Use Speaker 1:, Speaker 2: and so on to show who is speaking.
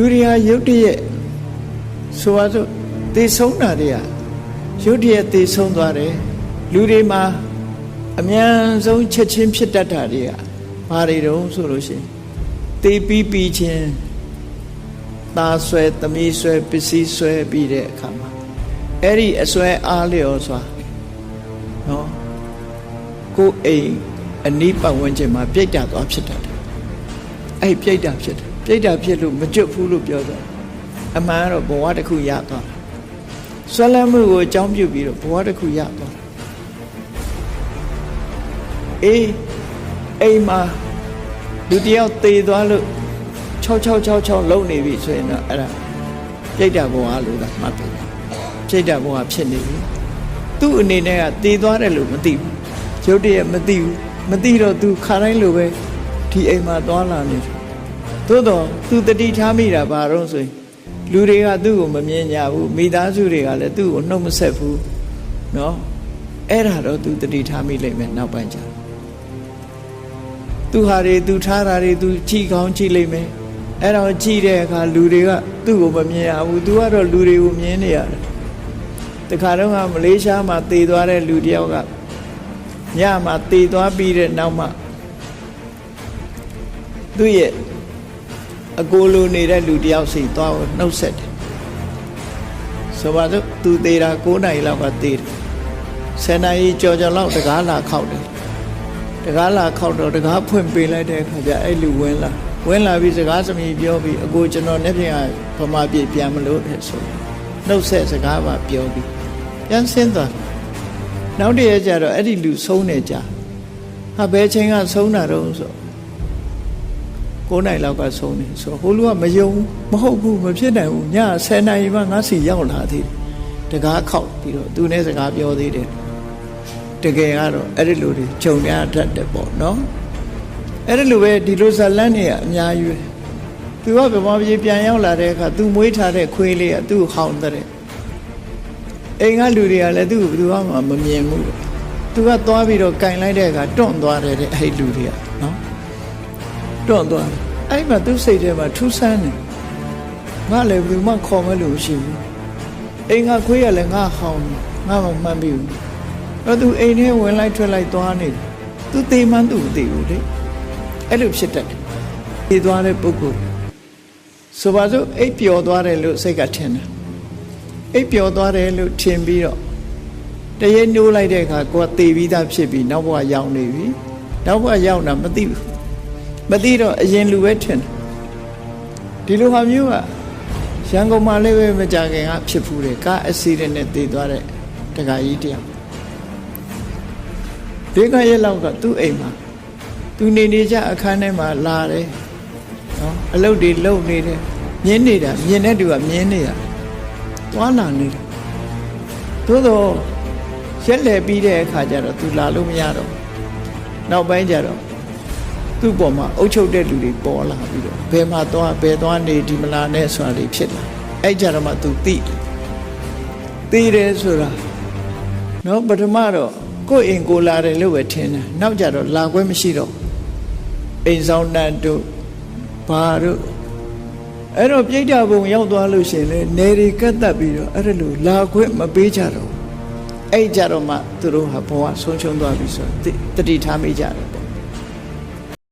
Speaker 1: လူတွေဟာရုတ်တရက်ဆိုပါစို့သေဆုံးတာတွေကရုတ်တရက်သေဆုံးသွားတယ်လူတွေမှာအမြန်ဆုံးချက်ချင်းဖြစ်တတ်တာတွေကဘာတွေတုံးဆိုလို့ရှိရင်သေပြီးပြီးချင်းသားဆွဲသမီးဆွဲပစ္စည်းဆွဲပြီးတဲ့အခါမှာအဲ့ဒီအစွဲအားလျော်စွာနော်ကိုယ်အိမ်အနီးပတ်ဝန်းကျင်မှာပြိတ္တာသွားဖြစ်တတ်တယ်အဲ့ပြိတ္တာဖြစ်တယ် ပြိတ္တာဖြစ်လို့မကျွတ်ဘူးလို့ပြောတယ်အမှန်ကတော့ဘဝတစ်ခုရသွားတာဆွဲလန်းမှုကိုအကြောင်းပြုပြီးတော့ဘဝတစ်ခုရသွားတာအေးအိမ်မှာလူတယောက်သေသွားလို့6666လုံနေပြီဆိုရင်တော့အဲ့ဒါပြိတ္တာဘဝလို့သာမှတ်တယ်ပြိတ္တာဘဝဖြစ်နေပြီသူ့အနေနဲ့ကသေသွားတယ်လို့မသိဘူးရုပ်တရက်မသိဘူးမသိတော့သူခါတိုင်းလိုပဲဒီအိမ်မှာသွားလာနေတယ် သို့တော့သူတတိထားမိတာဘာတော့ဆိုရင်လူတွေကသူ့ကိုမမြင်ကြဘူးမိသားစုတွေကလည်းသူ့ကိုနှုတ်မဆက်ဘူးเนาะအဲ့ဒါတော့သူတတိထားမိလိမ့်မယ်နောက်ပိုင်းကျသူဟာတွေသူထားတာတွေသူကြည့်ကောင်းကြည့်လိမ့်မယ်အဲ့တော့ကြည့်တဲ့အခါလူတွေကသူ့ကိုမမြင်ရဘူးသူကတော့လူတွေကိုမြင်နေရတယ်တခါတော့ကမလေးရှားမှာတည်သွားတဲ့လူတယောက်ကညမှာတည်သွားပြီးတဲ့နောက်မှာသူ့ရဲ့ အကိုလိုနေတဲ့လူတယောက်စီသွားကိုနှုတ်ဆက်တယ်ဆိုပါတော့သူသေးတာ9နိုင်လောက်ကသေးတယ်10နိုင်ကြော်ကြော်လောက်တကားလာခောက်တယ်တကားလာခောက်တော့တကားဖွင့်ပေးလိုက်တဲ့အခါကျအဲ့လူဝင်လာဝင်လာပြီးစကားစမြည်ပြောပြီးအကိုကျွန်တော်နေ့ပြင်ကဗမာပြည်ပြန်မလို့တဲ့ဆိုနှုတ်ဆက်စကားပါပြောပြီးပြန်ဆင်းသွားနောက်တည့်ရကျတော့အဲ့ဒီလူဆုံးနေကြဟာဘယ်ချိန်ကဆုံးတာတော့ဆို 9နိုင်လောက်ကဆုံးနေဆိုဟိုလူကမယုံမဟုတ်ဘူးမဖြစ်နိုင်ဘူးည10နိုင်မှငါစီရောက်လာသေးတယ်တကားခောက်ပြီးတော့သူနဲ့စကားပြောသေးတယ်တကယ်ကတော့အဲ့ဒီလူတွေခြုံရတတ်တယ်ပေါ့နော်အဲ့ဒီလိုပဲဒီလိုဇလန်းတွေကအများကြီးပဲသူကဗမာပြည်ပြန်ရောက်လာတဲ့အခါသူမွေးထားတဲ့ခွေးလေးကသူ့ဟောင်းတဲ့အိမ်ကလူတွေကလည်းသူ့ကိုဘယ်သူမှမမြင်ဘူးသူကသွားပြီးတော့ကင်လိုက်တဲ့အခါတွန့်သွားတယ်တဲ့အဲ့ဒီလူတွေကနော် တွန့်သွားတယ်အဲ့မှာသူ့စိတ်ထဲမှာထူးဆန်းတယ်ငါလည်းဘယ်သူမှခေါ်မလို့ရှိဘူးအိမ်ကခွေးကလည်းငါဟောင်းငါမှမှန်ပြီဘူးတော့သူအိမ်ထဲဝင်လိုက်ထွက်လိုက်သွားနေတယ်သူတေမှန်းသူမသိဘူးလေအဲ့လိုဖြစ်တတ်တယ်ပြေးသွားတဲ့ပုဂ္ဂိုလ်ဆိုပါစို့အိပ်ပျော်သွားတယ်လို့စိတ်ကထင်တယ်အိပ်ပျော်သွားတယ်လို့ထင်ပြီးတော့တရေနှိုးလိုက်တဲ့အခါကိုယ်ကတေပြီးသားဖြစ်ပြီးနောက်ဘဝရောက်နေပြီနောက်ဘဝရောက်တာမသိဘူး မသိတော့အရင်လူပဲထင်တယ်ဒီလိုဟာမျိုးကရန်ကုန်မှာလည်းပဲမကြခင်ကဖြစ်ဖူးတယ်ကားအစီရင်နဲ့တည်သွားတဲ့တခါကြီးတယောက်ဒီကရဲ့လောက်ကသူ့အိမ်မှာသူနေနေကြအခန်းထဲမှာလာတယ်နော်အလုပ်တွေလုပ်နေတယ်မြင်းနေတာမြင်တဲ့သူကမြင်းနေတာသွားလာနေတယ်သို့တော့ရက်လေပြီးတဲ့အခါကျတော့သူလာလို့မရတော့နောက်ပိုင်းကျတော့ သူ့ပေါ်မှာအုပ်ချုပ်တဲ့လူတွေပေါ်လာပြီးတော့ဘယ်မှာသွားဘယ်သွားနေဒီမလာနဲ့ဆိုတာတွေဖြစ်လာအဲ့ကြတော့မှသူသိတယ်သိတယ်ဆိုတာနော်ပထမတော့ကိုယ့်အိမ်ကိုလာတယ်လို့ပဲထင်တယ်နောက်ကြတော့လာခွင့်မရှိတော့အိမ်ဆောင်တန်တို့ဘာတို့အဲ့တော့ပြိဋ္ဌာဘုံရောက်သွားလို့ရှိရင်လေနေတွေကတ်တက်ပြီးတော့အဲ့ဒါလို့လာခွင့်မပေးကြတော့အဲ့ကြတော့မှသူတို့ဟာဘဝဆုံးရှုံးသွားပြီဆိုတတိထားမိကြတယ်ပေါ့